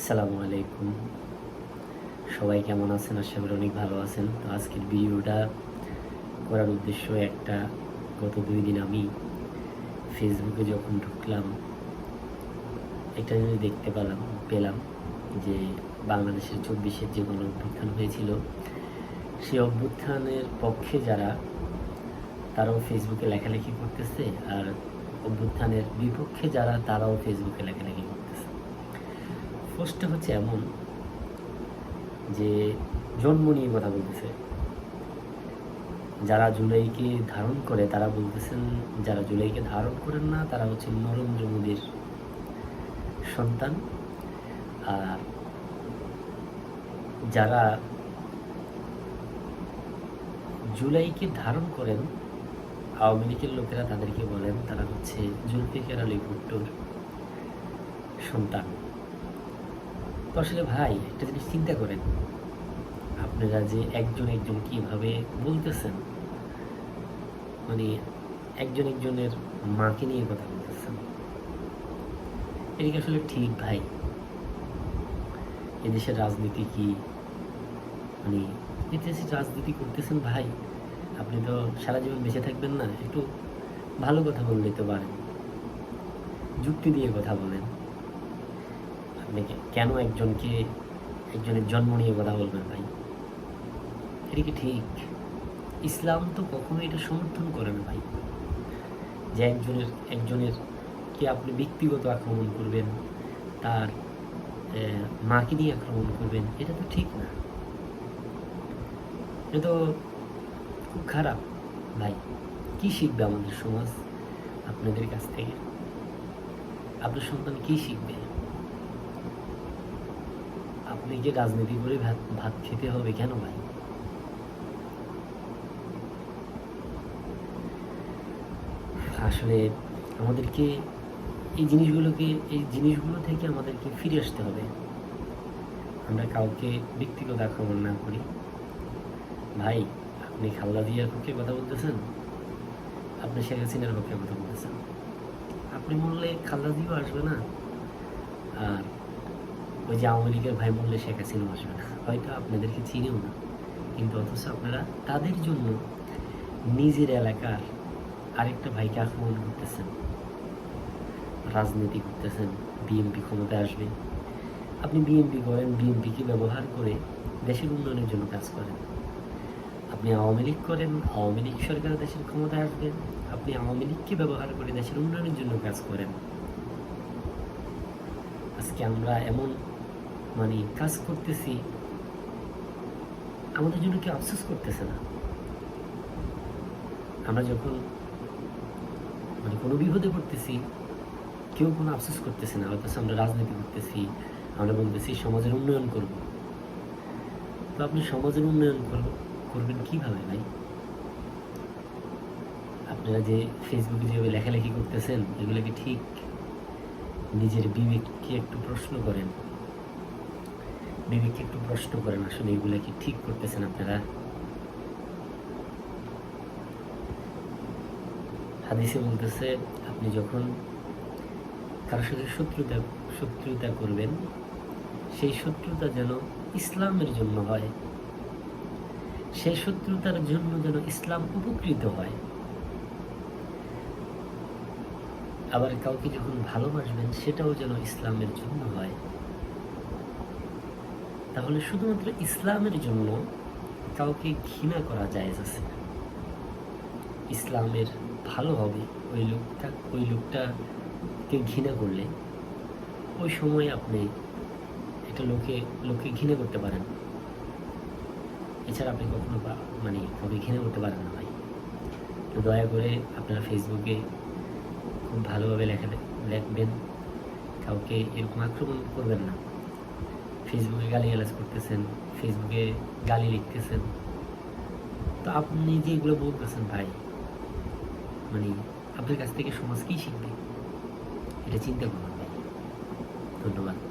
আসসালামু আলাইকুম। সবাই কেমন আছেন? আশা করি অনেক ভালো আছেন। তো আজকের ভিডিওটা করার উদ্দেশ্য একটা, গত দুই দিন আমি ফেসবুকে যখন ঢুকলাম, একটা জিনিস দেখতে পেলাম পেলাম যে বাংলাদেশের চব্বিশের যে কোনো অভ্যুত্থান হয়েছিল, সেই অভ্যুত্থানের পক্ষে যারা, তারাও ফেসবুকে লেখালেখি করতেছে আর অভ্যুত্থানের বিপক্ষে যারা, তারাও ফেসবুকে লেখালেখি পোস্টটা হচ্ছে এমন যে জন্ম নিয়ে কথা বলতেছে। যারা জুলাইকে ধারণ করে, তারা বলতেছেন, যারা জুলাইকে ধারণ করেন না, তারা হচ্ছে নরেন্দ্র মোদীর সন্তান। আর যারা জুলাইকে ধারণ করেন, আওয়ামী লীগের লোকেরা তাদেরকে বলেন, তারা হচ্ছে জুলফিকার আলী ভুট্টোর সন্তান। আসলে ভাই একটা জিনিস চিন্তা করেন, আপনারা যে একজন একজন কীভাবে বলতেছেন মানে একজন একজনের মাকে নিয়ে কথা বলতেছেন, এটা কি আসলে ঠিক ভাই? এদেশের রাজনীতি কি মানে এদেশের রাজনীতি করতেছেন ভাই, আপনি তো সারা জীবন বেঁচে থাকবেন না, একটু ভালো কথা বললে তো পারেন, যুক্তি দিয়ে কথা বলেন। আপনি কেন একজনকে, একজনের জন্ম নিয়ে কথা বলবেন ভাই? এটা কি ঠিক? ইসলাম তো কখনো এটা সমর্থন করে না ভাই। যে একজনের একজনের কে আপনি ব্যক্তিগত আক্রমণ করবেন, তার মাকে নিয়ে আক্রমণ করবেন, এটা তো ঠিক না। এটা তো খুব খারাপ ভাই। কি শিখবে আমাদের সমাজ আপনাদের কাছ থেকে? আপনার সন্তান কি শিখবে? আপনি কি রাজনীতি করে ভাত ভাত খেতে হবে কেন ভাই? আসলে আমাদেরকে এই জিনিসগুলোকে, এই জিনিসগুলো থেকে আমাদেরকে ফিরে আসতে হবে। আমরা কাউকে ব্যক্তিগত আক্রমণ না করি। ভাই, আপনি খালদা জিয়ার পক্ষে কথা বলতেছেন? আপনি শেখ হাসিনার পক্ষে কথা বলতেছেন? আপনি মরলে খালদা জিয়াও আসবে না? আর ওই যে আওয়ামী লীগের ভাই বললে শেখ হাসিনা আসবে না। হয়তো আপনাদেরকে চিনেও না। কিন্তু অথচ আপনারা তাদের জন্য নিজের এলাকার আরেকটা ভাইকে আক্রমণ করতেছেন। রাজনীতি করতেছেন বিএনপি ক্ষমতায় আসবে। আপনি বিএনপি করেন বিএনপিকে ব্যবহার করে দেশের উন্নয়নের জন্য কাজ করেন। আপনি আওয়ামী লীগ করেন, আওয়ামী লীগ সরকার দেশের ক্ষমতায় আসবে। আপনি আওয়ামী লীগকে ব্যবহার করে দেশের উন্নয়নের জন্য কাজ করেন। আজকে আমরা এমন মানে কাজ করতেছি, আমাদের জন্য কেউ আফসোস করতেছে না। আমরা যখন মানে কোনো বিপদে পড়তেছি, কেউ কোনো আফসোস করতেছে না। অথচ আমরা রাজনীতি করতেছি, আমরা বলতেছি সমাজের উন্নয়ন করব। তো আপনি সমাজের উন্নয়ন করব- করবেন কীভাবে ভাই? আপনারা যে ফেসবুকে যেভাবে লেখালেখি করতেছেন এগুলো কি ঠিক নিজের বিবেককে একটু প্রশ্ন করেন। বিবেককে একটু প্রশ্ন করেন, আসলে এগুলো কি ঠিক করতেছেন আপনারা? হাদিসে বলতেছে, আপনি যখন কারোর সাথে শত্রুতা শত্রুতা করবেন, সেই শত্রুতা যেন ইসলামের জন্য হয়। সেই শত্রুতার জন্য যেন ইসলাম উপকৃত হয়। আবার কাউকে যখন ভালোবাসবেন, সেটাও যেন ইসলামের জন্য হয়। তাহলে শুধুমাত্র ইসলামের জন্য কাউকে ঘৃণা করা যায় আছে? ইসলামের ভালো হবে ওই লোকটা, ওই লোকটাকে ঘৃণা করলে। ওই সময় আপনি একটা লোকে, লোককে ঘৃণা করতে পারেন। এছাড়া আপনি কখনো মানে কাউকে ঘৃণা করতে পারেন না ভাই। তো দয়া করে আপনারা ফেসবুকে খুব ভালোভাবে লেখা, লিখবেন। কাউকে এরকম আক্রমণ করবেন না। ফেসবুকে গালি গালাজ করতেছেন ফেসবুকে গালি লিখতেছেন। তো আপনি যে এগুলো বলতেছেন ভাই মানে আপনার কাছ থেকে সমাজ কী শিখবে? এটা চিন্তা করুন ভাই। ধন্যবাদ।